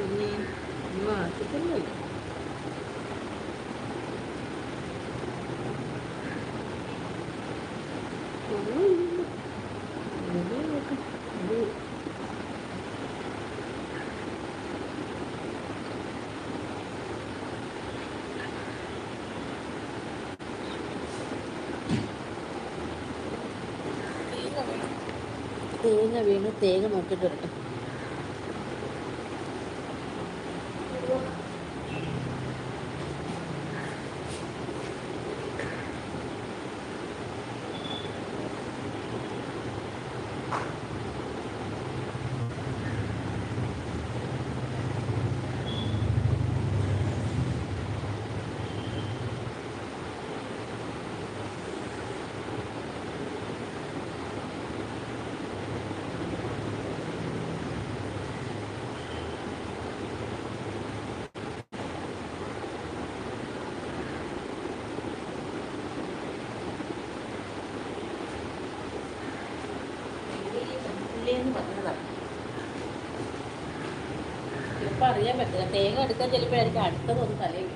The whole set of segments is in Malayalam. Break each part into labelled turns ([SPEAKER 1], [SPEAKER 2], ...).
[SPEAKER 1] പിന്നെ നോക്കാം ഇത് തേങ്ങ വീണ്. തേങ്ങ നോക്കിയിട്ട് വരട്ടെ. അറിയാൻ പറ്റില്ല. തേങ്ങ എടുക്കാൻ ചിലപ്പോഴായിരിക്കും അടുത്തതൊന്ന് തലയിൽ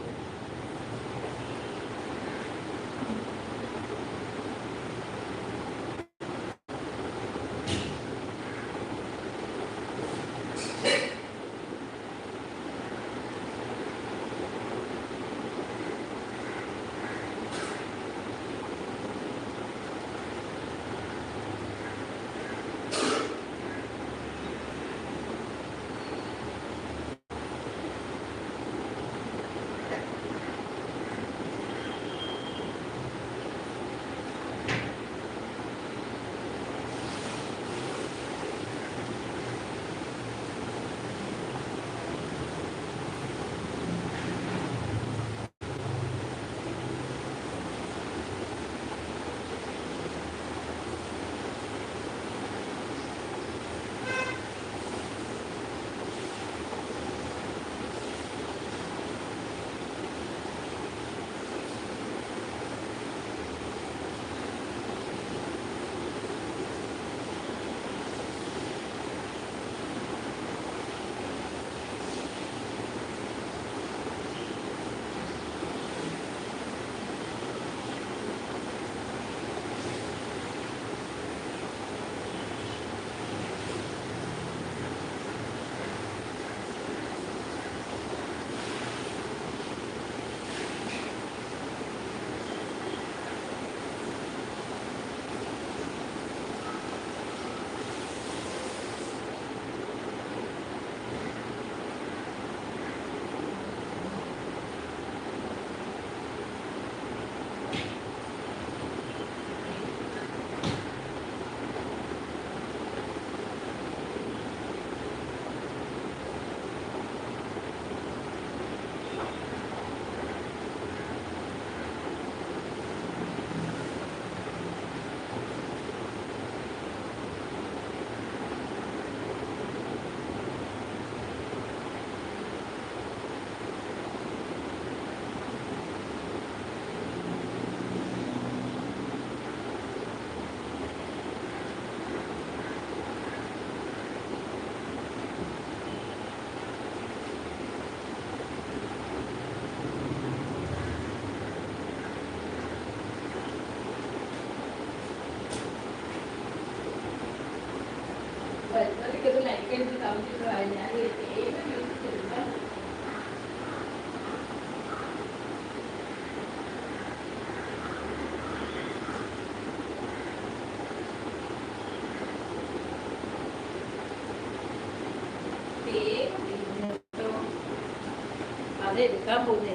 [SPEAKER 1] അതെടുക്കാൻ പോകുന്നത്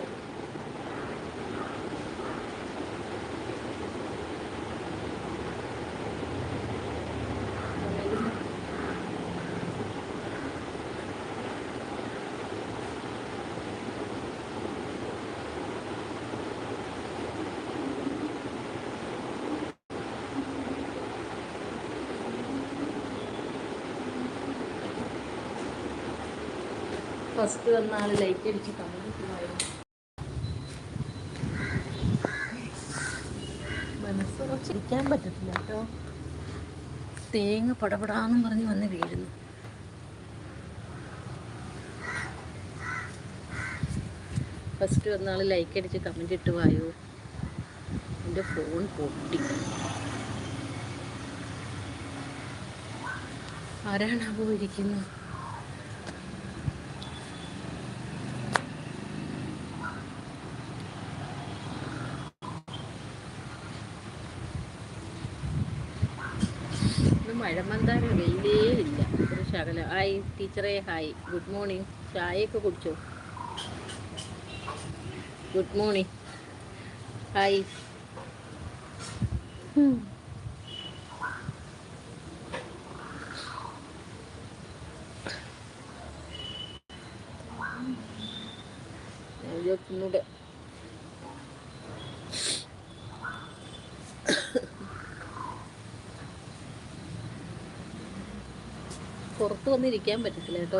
[SPEAKER 1] ഫസ്റ്റ് വന്ന ആൾ ലൈറ്റ് അടിച്ച് കുറച്ചിരിക്കാൻ പറ്റത്തില്ല കേട്ടോ. തേങ്ങ പടപടാന്നും പറഞ്ഞ് വന്ന് വീഴുന്നു.
[SPEAKER 2] ഫസ്റ്റ് വന്നാൾ ലൈക്ക് അടിച്ച് കമന്റ് ഇട്ട് വായോ എന്റെ ഫോൺ പൊട്ടി. ആരാണ് പോയിരിക്കുന്നത് ഇന്ന് മഴമന്താര വെയിലേ ഇല്ല. ഒരു ശകലം. ഹായ് ടീച്ചറെ ഹായ്. Good morning. ചായയൊക്കെ കുടിച്ചോ? Good morning. ഹായ്. ഒന്നുകൂടെ. പുറത്ത് വന്നിരിക്കാൻ പറ്റത്തില്ല കേട്ടോ.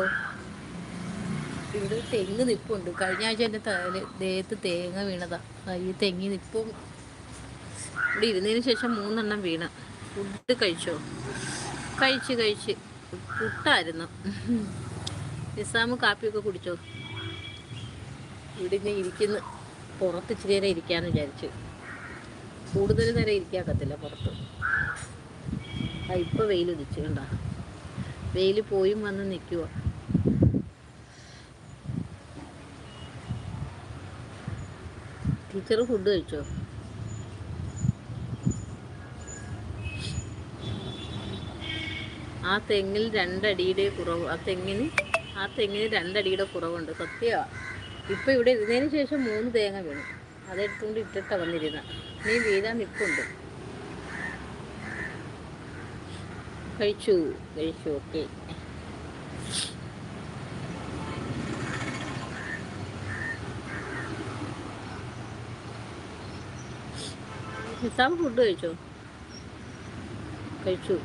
[SPEAKER 2] ഇവിടെ തെങ്ങ് നിപ്പുണ്ട്. കഴിഞ്ഞ ആഴ്ച എന്റെ ദേഹത്ത് തേങ്ങ വീണതാ. ഈ തെങ്ങി നിപ്പും ഇവിടെ ഇരുന്നതിന് ശേഷം മൂന്നെണ്ണം വീണ. ഫുഡ് കഴിച്ചോ? കഴിച്ച് കഴിച്ച്. പുട്ടായിരുന്നു. നിസാമ് കാപ്പിയൊക്കെ കുടിച്ചോ? ഇവിടെ ഇങ്ങനെ ഇരിക്കുന്ന. പുറത്ത് ഇച്ചിരി നേരം ഇരിക്കാന്ന് വിചാരിച്ചു. കൂടുതൽ നേരം ഇരിക്കാക്കത്തില്ല പുറത്ത്. ആ ഇപ്പൊ വെയിൽ കണ്ടാ? വെയിൽ പോയും വന്ന് നിൽക്കുക ടീച്ചർ ഫുഡ് കഴിച്ചോ? ആ തെങ്ങിൽ രണ്ടടിയുടെ കുറവ് ആ തെങ്ങിന് ആ തെങ്ങിന് രണ്ടടിയുടെ കുറവുണ്ട്. സത്യമാ ഇപ്പൊ ഇവിടെ ഇരുന്നതിന് ശേഷം മൂന്ന് തേങ്ങ വീണു. അതെടുത്തുകൊണ്ട് ഇട്ടിട്ടാ വന്നിരുന്ന. നീ വീഴാൻ നിൽപ്പുണ്ട് കഴിച്ചു കഴിച്ചു ഓക്കെ. നിസാം ഫുഡ് കഴിച്ചോ? കഴിച്ചു.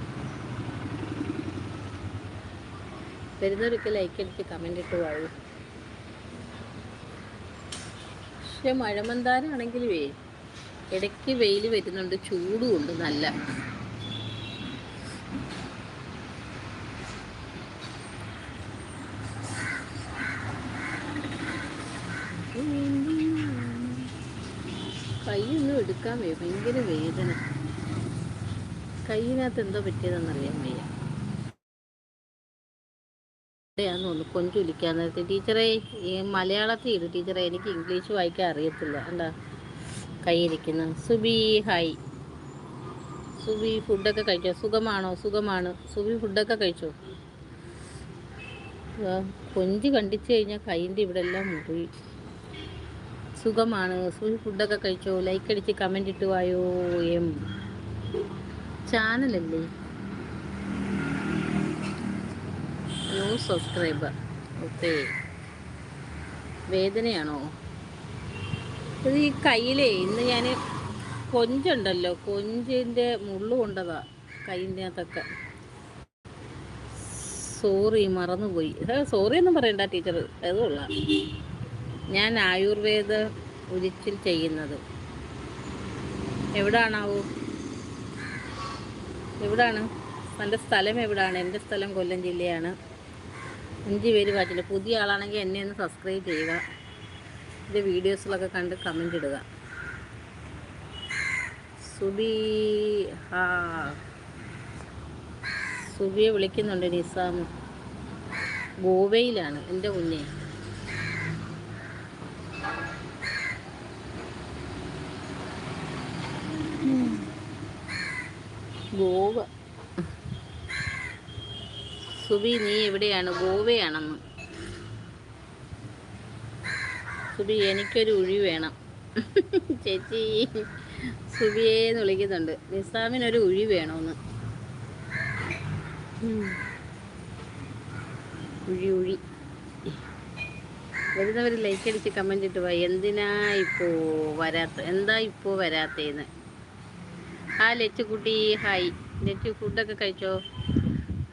[SPEAKER 2] വരുന്നവരൊക്കെ ലൈക്ക് അടിച്ച് കമന്റ് ഇട്ട് വാഴൂ. പക്ഷെ മഴമന്താരാണെങ്കിലുവേ ഇടയ്ക്ക് വെയിൽ വരുന്നുണ്ട് ചൂടുമുണ്ട് നല്ല. കൈയൊന്നും എടുക്കാൻ വയ്യ ഭയങ്കര വേദന. കൈയിനകത്ത് എന്തോ പറ്റിയതെന്നറിയാൻ വയ്യ. ാന്ന് തോന്നുന്നു കൊഞ്ചു വിളിക്കാൻ നേരത്തെ ടീച്ചറെ ഈ മലയാളത്തിൽ ഇട് ടീച്ചറെ എനിക്ക് ഇംഗ്ലീഷ് വായിക്കാൻ അറിയത്തില്ല. എന്താ? കൈയിരിക്കുന്ന. സുബി ഹായ്. സുബി ഫുഡൊക്കെ കഴിച്ചോ? സുഖമാണോ? സുഖമാണ്. സുബി ഫുഡൊക്കെ കഴിച്ചോ? കൊഞ്ച് കണ്ടിച്ചു കഴിഞ്ഞാൽ കൈന്റെ ഇവിടെ എല്ലാം മുറി സുഖമാണ്. സുബി ഫുഡൊക്കെ കഴിച്ചോ? ലൈക്ക് അടിച്ച് കമന്റ് ഇട്ട് വായോ എം. ചാനലല്ലേ? New subscriber okay. വേദനയാണോ? ഇത് ഈ കയ്യിലേ ഇന്ന് ഞാൻ കൊഞ്ചുണ്ടല്ലോ. കൊഞ്ചിന്റെ മുള്ളു കൊണ്ടതാ കൈന്റെ അകത്തൊക്കെ സോറി മറന്നുപോയി സോറി ഒന്നും പറയണ്ട ടീച്ചർ അത് ഞാൻ ആയുർവേദ ഉരിച്ചിൽ ചെയ്യുന്നത്. എവിടാണാവോ? എവിടാണ്? എന്റെ സ്ഥലം എവിടാണ്? എന്റെ സ്ഥലം കൊല്ലം ജില്ലയാണ്. അഞ്ച് പേര് വാച്ചില്ല പുതിയ ആളാണെങ്കിൽ എന്നെ ഒന്ന് സബ്സ്ക്രൈബ് ചെയ്യുക. എന്റെ വീഡിയോസിലൊക്കെ കണ്ട് കമന്റ് ഇടുക. സുബി ഹാ. സുബിയെ വിളിക്കുന്നുണ്ട് നിസാം ഗോവയിലാണ്. എന്റെ കുഞ്ഞെ. ഗോവ. സുബി നീ എവിടെയാണ്? ഗോവയാണെന്ന്. സുബി എനിക്കൊരു ഉഴി വേണം. ചേച്ചി സുബിയെ സുബിയേന്ന് വിളിക്കുന്നുണ്ട്. നിസാമിനൊരു ഉഴി വേണമെന്ന്. ഉഴി ഉഴി. വരുന്നവർ ലൈക്ക് അടിച്ച് കമന്റ് ഇട്ട് പോയി എന്തിനാ ഇപ്പോൾ വരാത്ത എന്താ ഇപ്പോൾ വരാത്തേന്ന്? ആ ലച്ചുകുട്ടി ഹായ്. ലച്ചു ഫുഡൊക്കെ കഴിച്ചോ?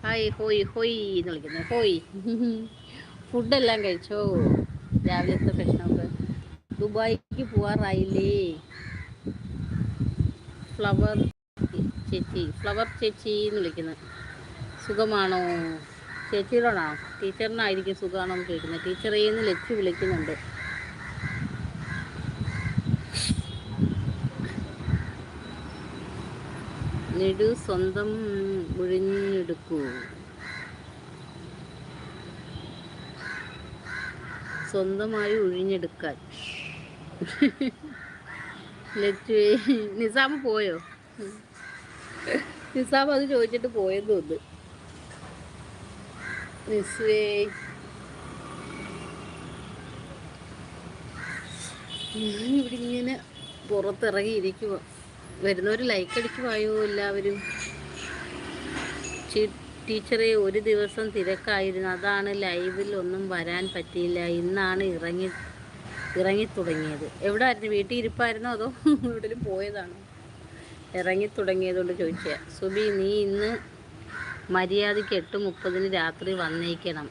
[SPEAKER 2] ഹായ് ഹോയ് ഹോയ് എന്ന് വിളിക്കുന്നത് ഹോയ്. ഫുഡെല്ലാം കഴിച്ചോ? രാവിലത്തെ ഭക്ഷണമൊക്കെ. ദുബായിക്ക് പോവാറായില്ലേ? ഫ്ലവർ ചേച്ചി ഫ്ലവർ ചേച്ചി എന്ന് വിളിക്കുന്നത് സുഖമാണോ? ചേച്ചിയോടാണോ? ടീച്ചറിനായിരിക്കും സുഖമാണോ എന്ന് ചോദിക്കുന്നത് ടീച്ചറേന്ന് ലച്ചു വിളിക്കുന്നുണ്ട്. നെടു സ്വന്തം മുഴിഞ്ഞെടുക്കൂ. സ്വന്തമായി ഒഴിഞ്ഞെടുക്കാൻ ലച്ചുവേ നിസാം പോയോ? നിസാം അത് ചോദിച്ചിട്ട് പോയെന്ന് തോന്നുന്നു. നിസ്വേ. ഇവിടെ ഇങ്ങനെ പുറത്തിറങ്ങിയിരിക്കുക വരുന്നവർ ലൈക്ക് അടിക്കുവായോ എല്ലാവരും. ടീച്ചറെ ഒരു ദിവസം തിരക്കായിരുന്നു. അതാണ് ലൈവിൽ ഒന്നും വരാൻ പറ്റിയില്ല. ഇന്നാണ് ഇറങ്ങി ഇറങ്ങി തുടങ്ങിയത്. എവിടെ ആയിരുന്നു വീട്ടിൽ ഇരിപ്പായിരുന്നോ? അതോ എവിടെയും പോയതാണോ? ഇറങ്ങി തുടങ്ങിയതുകൊണ്ട് ചോദിച്ചേ സുബി നീ ഇന്ന് മര്യാദയ്ക്ക് എട്ട് മുപ്പതിന് രാത്രി വന്നേക്കണം.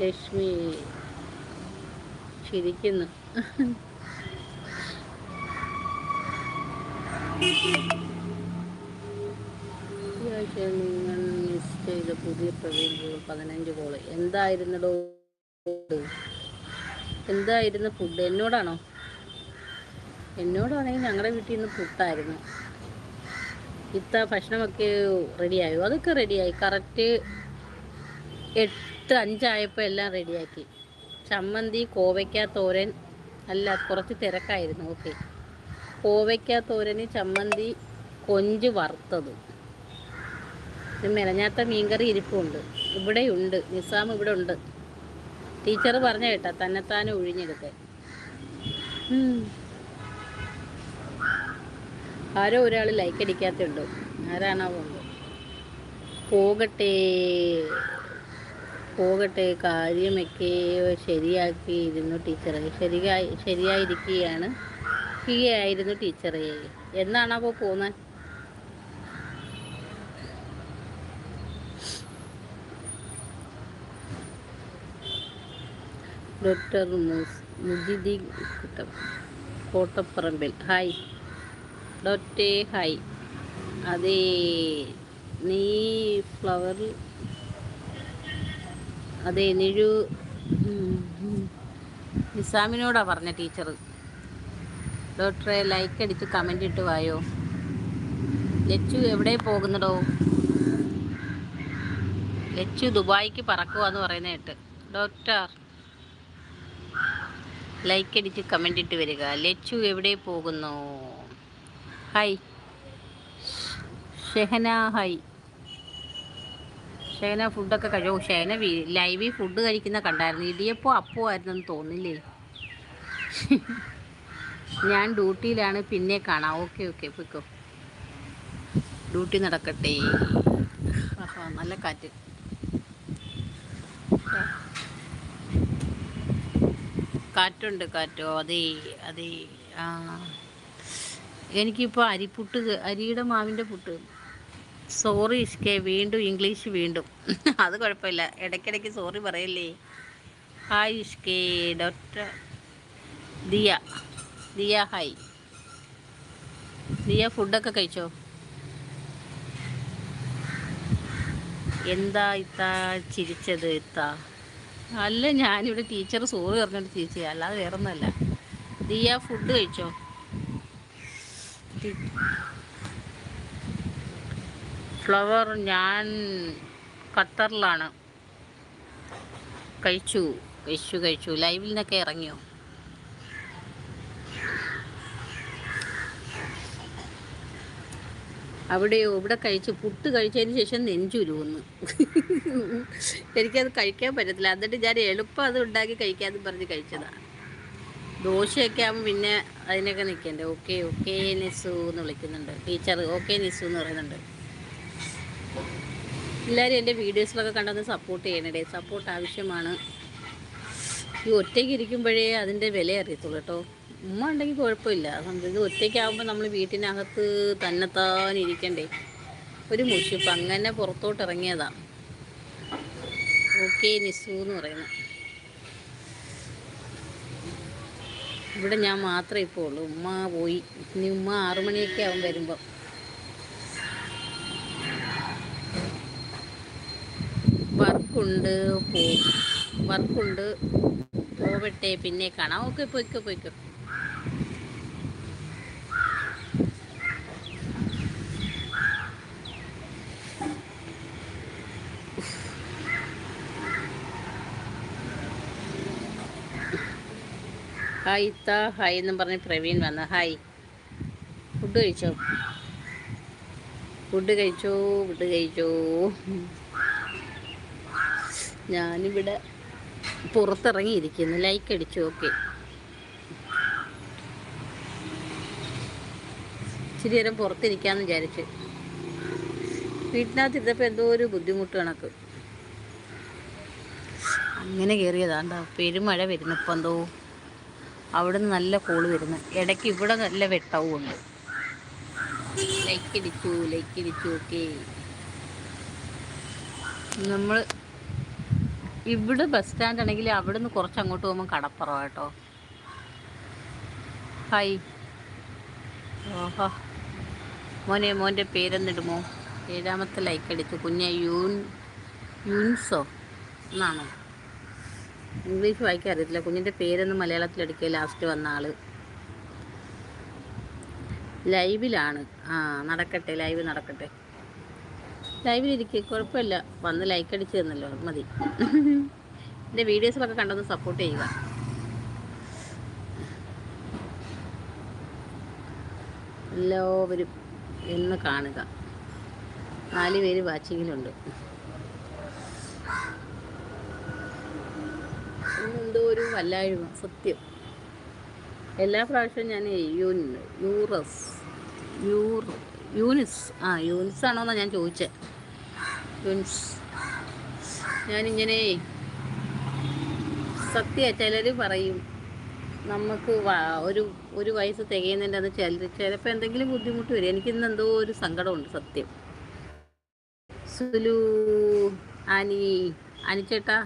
[SPEAKER 2] ലക്ഷ്മി ചിരിക്കുന്നു. നിങ്ങൾ മിസ് ചെയ്ത പുതിയ പ്രവീൺ പതിനഞ്ച് കോൾ എന്തായിരുന്നടോ? എന്തായിരുന്നു ഫുഡ് എന്നോടാണോ? എന്നോടാണെങ്കിൽ ഞങ്ങളുടെ വീട്ടിൽ നിന്ന് പുട്ടായിരുന്നു. ഇത്ത ഭക്ഷണമൊക്കെ റെഡിയായോ അതൊക്കെ റെഡിയായി കറക്റ്റ് എട്ട് അഞ്ചായപ്പോൾ എല്ലാം റെഡിയാക്കി. ചമ്മന്തി കോവയ്ക്ക തോരൻ അല്ല കുറച്ച് തിരക്കായിരുന്നു ഓക്കെ. കോവയ്ക്ക തോരന് ചമ്മന്തി കൊഞ്ച് വറുത്തതും. മെനഞ്ഞാത്ത മീൻകറി ഇരിപ്പുണ്ട്. ഇവിടെ ഉണ്ട് നിസാം ഇവിടെ ഉണ്ട് ടീച്ചർ പറഞ്ഞ കേട്ടാ തന്നെത്താനെ ഒഴിഞ്ഞെടുക്കാൻ. ആരോ ഒരാൾ ലൈക്ക് അടിക്കാത്തുണ്ടോ ആരാണോ ഉണ്ട് പോകട്ടെ. പോകട്ടെ കാര്യമൊക്കെ ശരിയാക്കിയിരുന്നു ടീച്ചറെ. ശരിയായി ശരിയായിരിക്കുകയാണ്. ആയിരുന്നു ടീച്ചറെ. എന്നാണ് അപ്പോൾ പോകുന്നത് ഡോക്ടർ മുജിദി കുട്ട- കോട്ടപ്പറമ്പിൽ. ഹായ്. Doctor hi. അതെ നീ ഫ്ലവർ അതെ നിഴു. നിസാമിനോടാ പറഞ്ഞ ടീച്ചർ ഡോക്ടറെ ലൈക്ക് അടിച്ച് കമന്റ് ഇട്ട് വായോ. ലച്ചു എവിടെ പോകുന്നടോ? ലച്ചു ദുബായിക്ക് പറക്കുവാന്ന് പറയുന്ന ഡോക്ടർ ലൈക്ക് അടിച്ച് കമന്റ് ഇട്ട് വരിക. ലച്ചു എവിടെ പോകുന്നു? ഹായ് ഷെഹന ഹായ് ഷെഹന ഫുഡൊക്കെ കഴിയോ ഷേന ലൈവിൽ ഫുഡ് കഴിക്കുന്ന കണ്ടായിരുന്നു. ഇടിയപ്പോ അപ്പോ ആയിരുന്നെന്ന് തോന്നില്ലേ? ഞാൻ ഡ്യൂട്ടിയിലാണ്. പിന്നെ കാണാം. Okay okay. പൊയ്ക്കോ. ഡ്യൂട്ടി നടക്കട്ടെ. നല്ല കാറ്റ്. കാറ്റുണ്ട് കാറ്റോ. അതെ അതെ. എനിക്കിപ്പോൾ അരിപ്പുട്ട് അരിയുടെ മാവിന്റെ പുട്ട് സോറി ഇഷ്കെ വീണ്ടും ഇംഗ്ലീഷ് വീണ്ടും. അത് കുഴപ്പമില്ല. ഇടയ്ക്കിടയ്ക്ക് സോറി പറയല്ലേ? ഹായ് ഇഷ്കെ ഡോക്ടർ ദിയ. ദിയ ഹായ് ദിയ ഫുഡൊക്കെ കഴിച്ചോ? എന്താ ഇത്ത ചിരിച്ചത് ഇത്ത? അല്ല ഞാനിവിടെ ടീച്ചർ സോറി പറഞ്ഞിട്ട് ചിരിച്ചത് അല്ലാതെ വേറൊന്നുമല്ല. ദിയ ഫുഡ് കഴിച്ചോ? ഫ്ലവർ ഞാൻ ഖത്തറിലാണ്. കഴിച്ചു കഴിച്ചു കഴിച്ചു. ലൈവിൽ നിന്നൊക്കെ ഇറങ്ങിയോ? അവിടെയോ? ഇവിടെ കഴിച്ചു. പുട്ട് കഴിച്ചതിന് ശേഷം നെഞ്ചുരുവുന്നു എനിക്കത് കഴിക്കാൻ പറ്റത്തില്ല. എന്നിട്ട് ഞാൻ എളുപ്പം അത് ഉണ്ടാക്കി കഴിക്കാമെന്ന് പറഞ്ഞ് കഴിച്ചതാണ് ദോശയൊക്കെ ആകുമ്പോൾ പിന്നെ അതിനൊക്കെ നിൽക്കണ്ടേ? ഓക്കെ ഓക്കെ നിസു എന്ന് വിളിക്കുന്നുണ്ട്. ടീച്ചർ ഓക്കെ നിസു എന്ന് പറയുന്നുണ്ട്. എല്ലാവരും എന്റെ വീഡിയോസിലൊക്കെ കണ്ടൊന്ന് സപ്പോർട്ട് ചെയ്യണേ സപ്പോർട്ട് ആവശ്യമാണ്. ഈ ഒറ്റയ്ക്ക് ഇരിക്കുമ്പോഴേ അതിന്റെ വില അറിയത്തുള്ളൂ കേട്ടോ. ഉമ്മ ഉണ്ടെങ്കിൽ കുഴപ്പമില്ല. സംഭവം ഇത് ഒറ്റയ്ക്കാകുമ്പോൾ നമ്മൾ വീട്ടിനകത്ത് തന്നെത്താൻ ഇരിക്കണ്ടേ. ഒരു മുഷിപ്പ്. അങ്ങനെ പുറത്തോട്ട് ഇറങ്ങിയതാ. ഓക്കെ നിസു എന്ന് പറയുന്നു. ഇവിടെ ഞാൻ മാത്രമേ ഇപ്പോൾ ഉള്ളൂ. ഉമ്മ പോയി. ഇനി ഉമ്മ ആറുമണിയൊക്കെ ആവും വരുമ്പോൾ വർക്കുണ്ട് വർക്കുണ്ട്. പോവട്ടെ പിന്നെ കാണാം. ഓക്കെ പോയിക്കോ പോയിക്കോ. ഹായ് ഇത്ത. ഹായ് എന്നും പറഞ്ഞ് പ്രവീൺ വന്ന. ഹായ്. ഫുഡ് കഴിച്ചോ? ഫുഡ് കഴിച്ചോ? ഫുഡ് കഴിച്ചോ? ഞാനിവിടെ പുറത്തിറങ്ങിയിരിക്കുന്നു. ലൈക്ക് അടിച്ചു. ഓക്കെ ഇച്ചിരി നേരം പുറത്തിരിക്കാന്ന് വിചാരിച്ച്. വീട്ടിനകത്ത് ഇരുന്നപ്പോൾ എന്തോ ഒരു ബുദ്ധിമുട്ട് കണക്ക്. അങ്ങനെ കയറിയതാണ്ടോ പെരുമഴ വരുന്നു ഇപ്പം എന്തോ. അവിടെ നിന്ന് നല്ല കോൾ വരുന്നു. ഇടയ്ക്ക് ഇവിടെ നല്ല വെട്ടവും ഉണ്ട്. ലൈക്ക് അടിച്ചു ലൈക്ക് അടിച്ചു. ഓക്കെ നമ്മൾ ഇവിടെ ബസ് സ്റ്റാൻഡ് ആണെങ്കിൽ അവിടെ നിന്ന് കുറച്ച് അങ്ങോട്ട് പോകുമ്പോൾ കടപ്പുറം കേട്ടോ. ഹായ് ഓഹോ. മോനെ മോന്റെ പേരെന്നിടുമോ ഏഴാമത്തെ ലൈക്ക് അടിച്ചു. കുഞ്ഞ യൂൻ യൂൻസോ എന്നാണോ? ഇംഗ്ലീഷ് വായിക്കാൻ അറിയത്തില്ല. കുഞ്ഞിന്റെ പേരൊന്ന് മലയാളത്തിൽ അടിക്കുക. ലാസ്റ്റ് വന്ന ആൾ ലൈവിലാണ് ആ നടക്കട്ടെ. ലൈവ് നടക്കട്ടെ. ലൈവിലിരിക്കുക കുഴപ്പമില്ല. വന്ന് ലൈക്ക് അടിച്ച് തന്നല്ലോ മതി. എന്റെ വീഡിയോസിലൊക്കെ കണ്ടൊന്ന് സപ്പോർട്ട് ചെയ്യുക. എല്ലാവരും എന്ന് കാണുക. നാല് പേര് വാച്ചിങ്ങിലുണ്ട് എന്തോ ഒരു വല്ലായ്മ സത്യം. എല്ലാ പ്രാവശ്യവും ഞാൻ യൂറസ് യൂർ യൂനിസ്. ആ യൂനിസ് ആണോന്നാ ഞാൻ ചോദിച്ചത് യൂനിസ്. ഞാനിങ്ങനെ സത്യ ചിലർ പറയും നമുക്ക് ഒരു ഒരു വയസ്സ് തികയുന്നതിന്റെ അത് ചില ചിലപ്പോൾ എന്തെങ്കിലും ബുദ്ധിമുട്ട് വരും. എനിക്കിന്ന് എന്തോ ഒരു സങ്കടമുണ്ട് സത്യം. സുലു ആനി അനിച്ചേട്ടാ.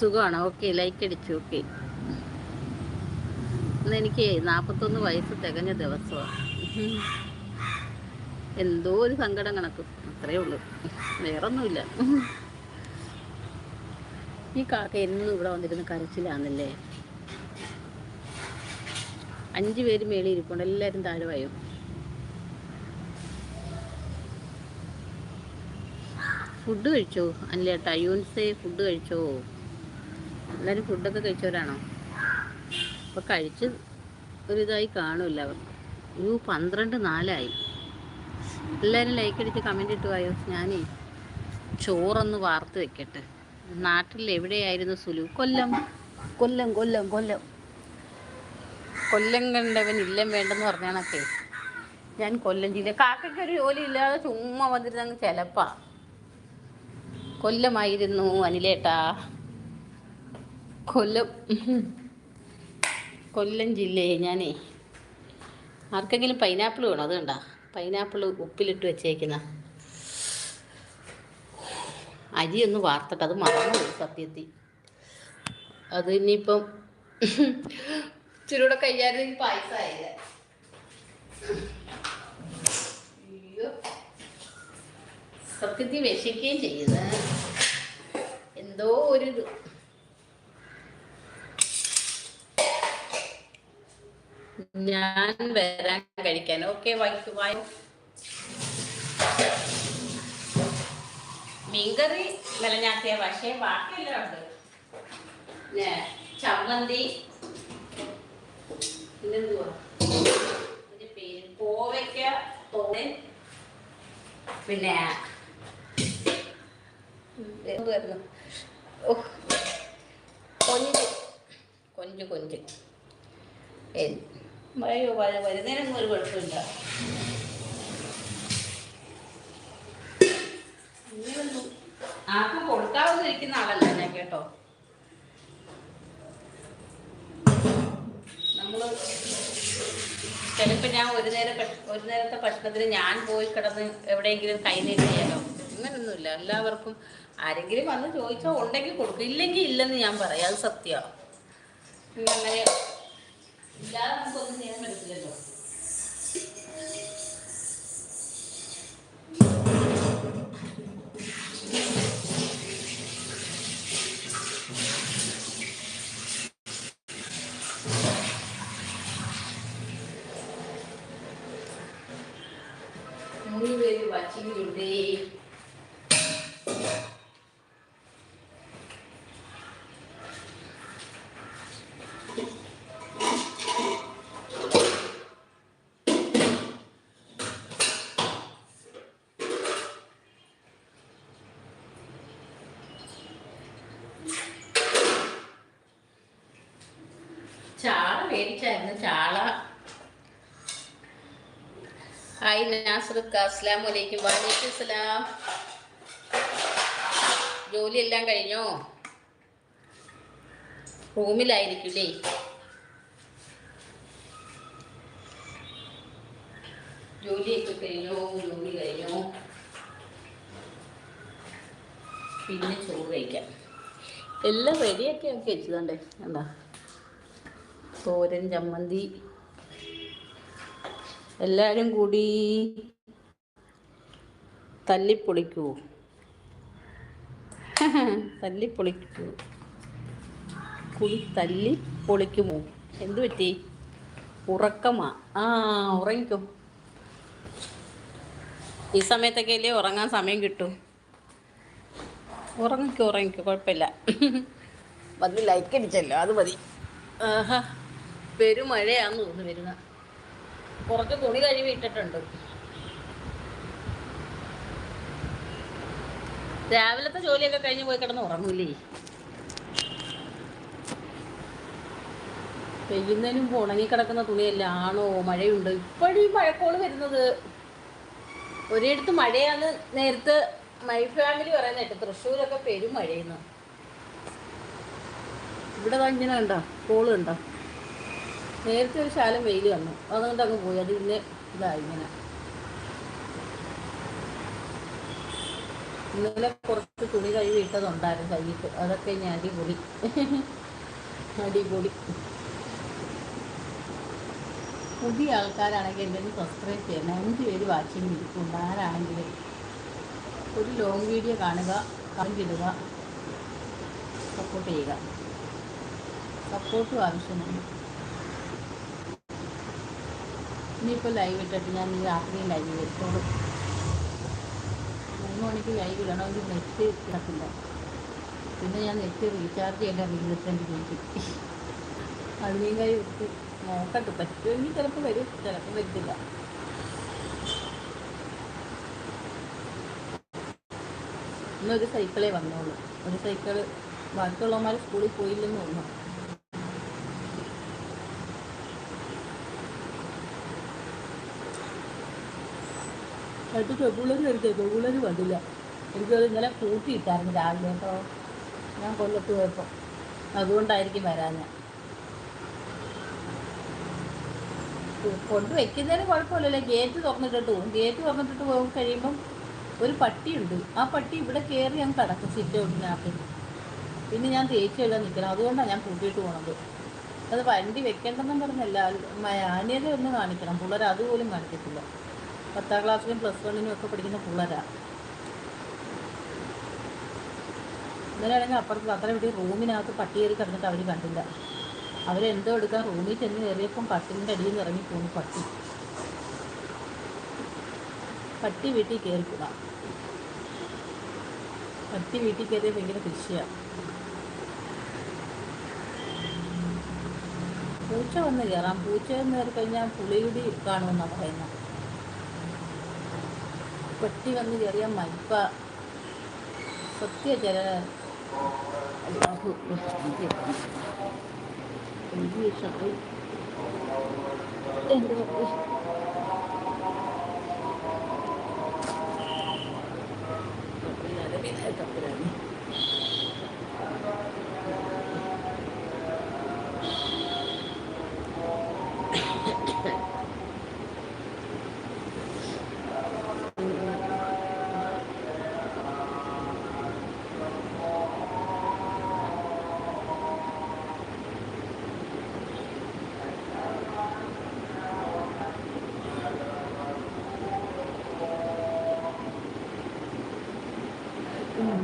[SPEAKER 2] സുഖമാണോ? ഓക്കെ ലൈക്ക് അടിച്ചു ഓക്കെ. ഇന്ന് എനിക്ക് നാൽപ്പത്തൊന്ന് വയസ്സ് തികഞ്ഞ ദിവസമാണ്. എന്തോ ഒരു സങ്കടം കണക്ക്. അത്രേ ഉള്ളൂ. വേറൊന്നുമില്ല. ഈ കാക്ക എന്നും ഇവിടെ വന്നിരുന്ന് കരച്ചിലാന്നല്ലേ അഞ്ചു പേര് മേളി ഇരിപ്പുണ്ട്. എല്ലാവരും താഴെ വായോ ഫുഡ് കഴിച്ചോ? അല്ലേട്ടാ യൂൻസേ ഫുഡ് കഴിച്ചോ? എല്ലാവരും ഫുഡൊക്കെ കഴിച്ചവരാണോ? അപ്പോൾ കഴിച്ച് ഒരിതായി കാണുമല്ല അവർക്ക് യു പന്ത്രണ്ട് നാലായി. എല്ലാവരും ലൈക്ക് അടിച്ച് കമന്റ് ഇട്ടുവായോ പോയോ ഞാനേ ചോറൊന്ന് വാർത്ത് വെക്കട്ടെ. നാട്ടിൽ എവിടെയായിരുന്നു സുലു? കൊല്ലം. കൊല്ലം കൊല്ലം കൊല്ലം. കൊല്ലം കണ്ടവൻ ഇല്ലം വേണ്ടെന്ന് പറഞ്ഞാണൊക്കെ ഞാൻ കൊല്ലം ജില്ല. കാക്കയ്ക്ക് ഒരു ജോലി ഇല്ലാതെ ചുമ്മാ വന്നിരുന്നങ്ങ് ചിലപ്പാ. കൊല്ലമായിരുന്നു അനിലേട്ടാ. കൊല്ലം. കൊല്ലം ജില്ലയെ ഞാനേ ആർക്കെങ്കിലും പൈനാപ്പിൾ വേണോ? അത് കണ്ട. പൈനാപ്പിൾ ഉപ്പിലിട്ട് വെച്ചേക്കുന്ന. ഒന്ന് വാർത്തിട്ട് അത് മറന്നു പോയി സത്യത്തിൽ. അത് ഇനിയിപ്പം ഇച്ചിരൂടെ ഈ പായസമായില്ല അയ്യോ. സത്യത്തിൽ വിശക്കുകയും ചെയ്യുന്നത് എന്തോ ഒരു ഞാൻ വരാൻ കഴിക്കാൻ. ഓക്കെ വൈഫ് വൈഫ് മീൻകറി നിലഞ്ഞാക്കിയ പക്ഷേ ബാക്കിയെല്ലാം ഉണ്ട് ചമ്മന്തി. പിന്നെന്തുവാ? പേര് കോവയ്ക്ക പിന്നെ കൊഞ്ച്. കൊഞ്ച് കൊഞ്ച്. അയ്യോ വര വരുന്നതിനൊന്നും ഒരു കുഴപ്പമില്ല. ആർക്കും കൊടുക്കാവുന്നിരിക്കുന്ന ആളല്ല ഞാൻ കേട്ടോ. നമ്മൾ ചിലപ്പോൾ ഞാൻ ഒരു നേരം ഒരു നേരത്തെ ഭക്ഷണത്തിന് ഞാൻ പോയി കിടന്ന് എവിടെയെങ്കിലും കൈനീട്ടിയാലോ നീട്ടി അങ്ങനൊന്നുമില്ല. എല്ലാവർക്കും ആരെങ്കിലും വന്ന് ചോദിച്ചാൽ ഉണ്ടെങ്കിൽ കൊടുക്കും. ഇല്ലെങ്കിൽ ഇല്ലെന്ന് ഞാൻ പറയാം. അത് സത്യമാണ് അങ്ങനെ ഇല്ലാതെ നമുക്കൊന്നും ചെയ്യാൻ പറ്റില്ലല്ലോ മേടിച്ചായിരുന്നു ചാള ഹായ് നാസറുക്ക അസ്ലാം വലൈക്കും അസ്സലാം. സലാം ജോലിയെല്ലാം കഴിഞ്ഞോ? റൂമിലായിരിക്കില്ലേ? ജോലിയൊക്കെ കഴിഞ്ഞോ? ജോലി കഴിഞ്ഞോ? പിന്നെ ചോറ് കഴിക്കാം. എല്ലാം റെഡിയൊക്കെ ആക്കി വെച്ചതുണ്ട്. എന്താ? തോരൻ ചമ്മന്തി. എല്ലാവരും കൂടി തല്ലിപ്പൊളിക്കൂ. തല്ലിപ്പൊളിക്കൂ. കുടി തല്ലി പൊളിക്കുമോ എന്തു പറ്റി? ഉറക്കമാ? ആ ഉറങ്ങിക്കോ. ഈ സമയത്തൊക്കെ അല്ലേ ഉറങ്ങാൻ സമയം കിട്ടും? ഉറങ്ങിക്കോ ഉറങ്ങിക്കോ. കുഴപ്പമില്ല. വന്ന് ലൈക്ക് അടിച്ചല്ലോ അത് മതി. ആഹാ. പെരുമഴയാന്ന് തോന്നുന്നു വരുന്ന. കുറച്ച് തുണി കഴുകി ഇട്ടിട്ടുണ്ട്. രാവിലത്തെ ജോലിയൊക്കെ കഴിഞ്ഞ് പോയി കിടന്ന് ഉറങ്ങൂലേ? പെയ്യുന്നതിനും ഉണങ്ങി കിടക്കുന്ന തുണിയല്ല ആണോ? മഴയുണ്ട്? ഇപ്പോഴും മഴക്കോൾ വരുന്നത്. ഒരിടത്ത് മഴയാന്ന് നേരത്തെ മൈ ഫാമിലി പറയുന്ന കേട്ടോ തൃശ്ശൂരൊക്കെ പെരും മഴയുന്നു. ഇവിടെ ഇങ്ങനെ കണ്ടോ കോൾ കണ്ടോ. നേരത്തെ ഒരു ശാലം വെയിൽ വന്നു. അതുകൊണ്ട് അങ്ങ് പോയി. അത് പിന്നെ ഇതായി ഇങ്ങനെ. ഇന്നലെ കുറച്ച് തുണി കഴുകി ഇട്ടതുണ്ടായിരുന്നു കയ്യിട്ട് അതൊക്കെ ഇനി അടിപൊളി. അടിപൊളി. പുതിയ ആൾക്കാരാണെങ്കിൽ എന്റെ സബ്സ്ക്രൈബ് ചെയ്യണം. അഞ്ച് പേര് വാച്ചിങ് ഇരിക്കും. ആരാണെങ്കിലും ഒരു ലോങ് വീഡിയോ കാണുക കണ്ടിടുക സപ്പോർട്ട് ചെയ്യുക. സപ്പോർട്ടും ആവശ്യമുണ്ട്. ഇനിയിപ്പോൾ ലൈവ് ഇട്ടിട്ട് ഞാൻ ഈ രാത്രി ലൈവ് വരുത്തോളൂ മൂന്ന് മണിക്ക് ലൈവ് ഇടണമെങ്കിൽ നെറ്റ് കിടക്കില്ല. പിന്നെ ഞാൻ നെറ്റ് റീചാർജ് ചെയ്യേണ്ട ഇരുപത്തിരണ്ട് രൂപയ്ക്ക് അതിനെയും കൈ വിട്ട് നോക്കട്ടെ പറ്റുമെങ്കിൽ ചിലപ്പോൾ വരും ചിലപ്പോൾ വരത്തില്ല ഇന്നൊരു സൈക്കിളേ വന്നോളൂ. ഒരു സൈക്കിൾ ബാക്കിയുള്ളവന്മാർ സ്കൂളിൽ പോയില്ലെന്ന് തോന്നുന്നു. എന്നിട്ട് പെപ്പിള്ളേർ വരുത്തേ പെപ്പിള്ളേർ വന്നില്ല. എനിക്കത് ഇന്നലെ കൂട്ടിയിട്ടായിരുന്നു രാവിലെ. കേട്ടോ ഞാൻ കൊല്ലത്ത് പോയപ്പോൾ അതുകൊണ്ടായിരിക്കും വരാൻ കൊണ്ട് വെക്കുന്നതിന് കുഴപ്പമില്ലല്ലോ. ഗേറ്റ് തുറന്നിട്ടിട്ട് പോകും ഗേറ്റ് തുറന്നിട്ടിട്ട് പോകും കഴിയുമ്പം ഒരു പട്ടിയുണ്ട്. ആ പട്ടി ഇവിടെ കയറി ഞാൻ കിടക്കും സിറ്റ് ഔട്ടിനകത്ത് പിന്നെ ഞാൻ തേച്ച് എഴുതാൻ നിൽക്കണം. അതുകൊണ്ടാണ് ഞാൻ കൂട്ടിയിട്ട് പോണത്. അത് വണ്ടി വെക്കേണ്ടെന്നും പറഞ്ഞല്ല മാന്യത ഒന്ന് കാണിക്കണം. പിള്ളേർ അതുപോലും കാണിക്കത്തില്ല. പത്താം ക്ലാസ്സിലും പ്ലസ് വണ്ണിനും ഒക്കെ പഠിക്കുന്ന പിള്ളേരാണ് ഇന്നലെ ആണെങ്കിൽ അപ്പുറത്ത് അത്ര വീട്ടിൽ റൂമിനകത്ത് പട്ടി കയറി കിടന്നിട്ട് അവർ കണ്ടില്ല. അവരെന്തോ എടുക്കാൻ റൂമിൽ ചെന്ന് കയറിയപ്പം കട്ടിലിന്റെ അടിയിൽ നിന്ന് ഇറങ്ങി പോകുന്നു പട്ടി. പട്ടി വീട്ടിൽ കയറിക്കൂടാ പട്ടി വീട്ടിൽ കയറിയ ഭയങ്കര കൃഷിയാണ് പൂച്ച വന്ന് കയറാം. പൂച്ച എന്ന് കയറി കഴിഞ്ഞാൽ പുളിയുടി കാണുമെന്നാണ് പറയുന്നത്. പട്ടി വന്ന് കയറിയാൽ മരിപ്പ. സത്യ ചില ഇഷ്ടമായി എന്റെ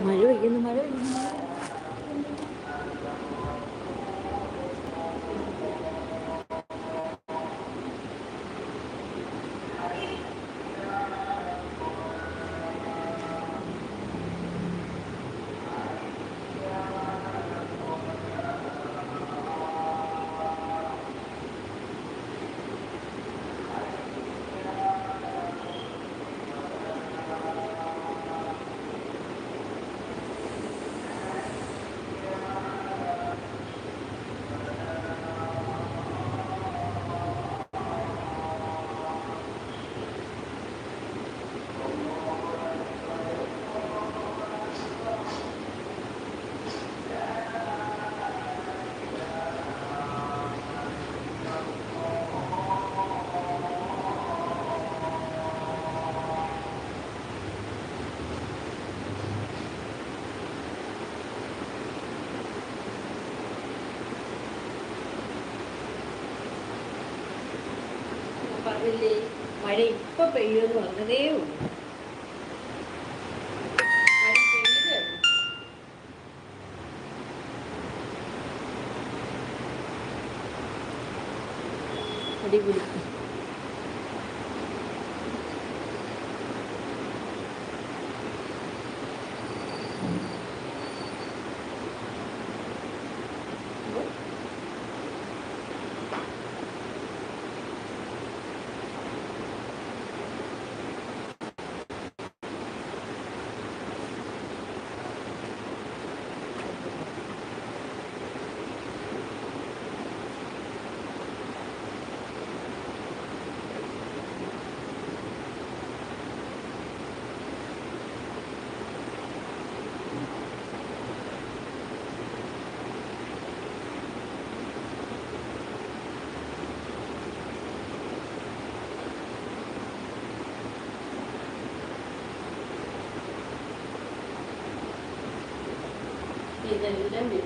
[SPEAKER 2] മഴ പെയ്യുന്നു മഴ പെയ്യുന്നു
[SPEAKER 1] പറഞ്ഞില്ലേ മഴ ഇപ്പൊ പെയ്യുമെന്ന് പറഞ്ഞതേ ഉള്ളൂ. പെയ്തേ ഉള്ളൂ.
[SPEAKER 2] അടിപൊളി
[SPEAKER 1] ഇതെല്ലാം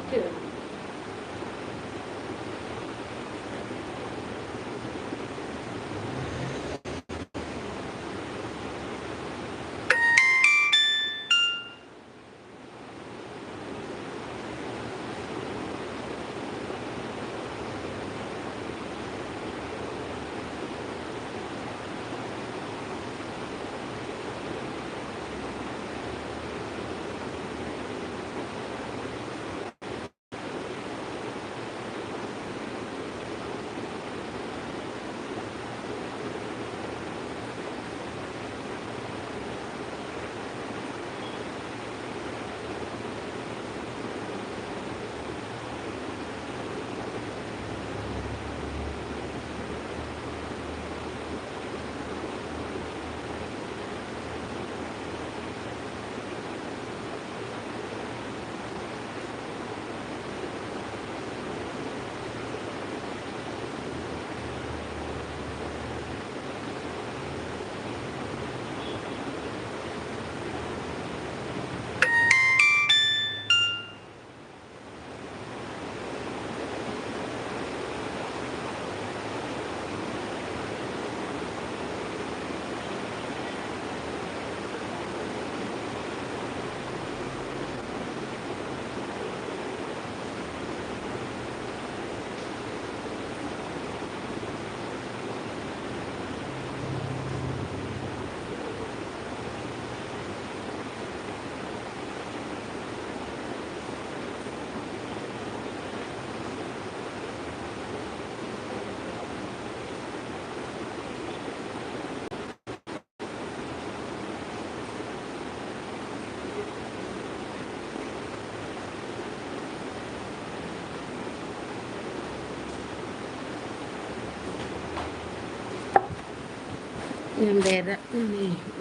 [SPEAKER 1] വിറ്റ്
[SPEAKER 2] ഞാൻ വേറെ ഇവിടെ ഇവിടെ എടുത്തു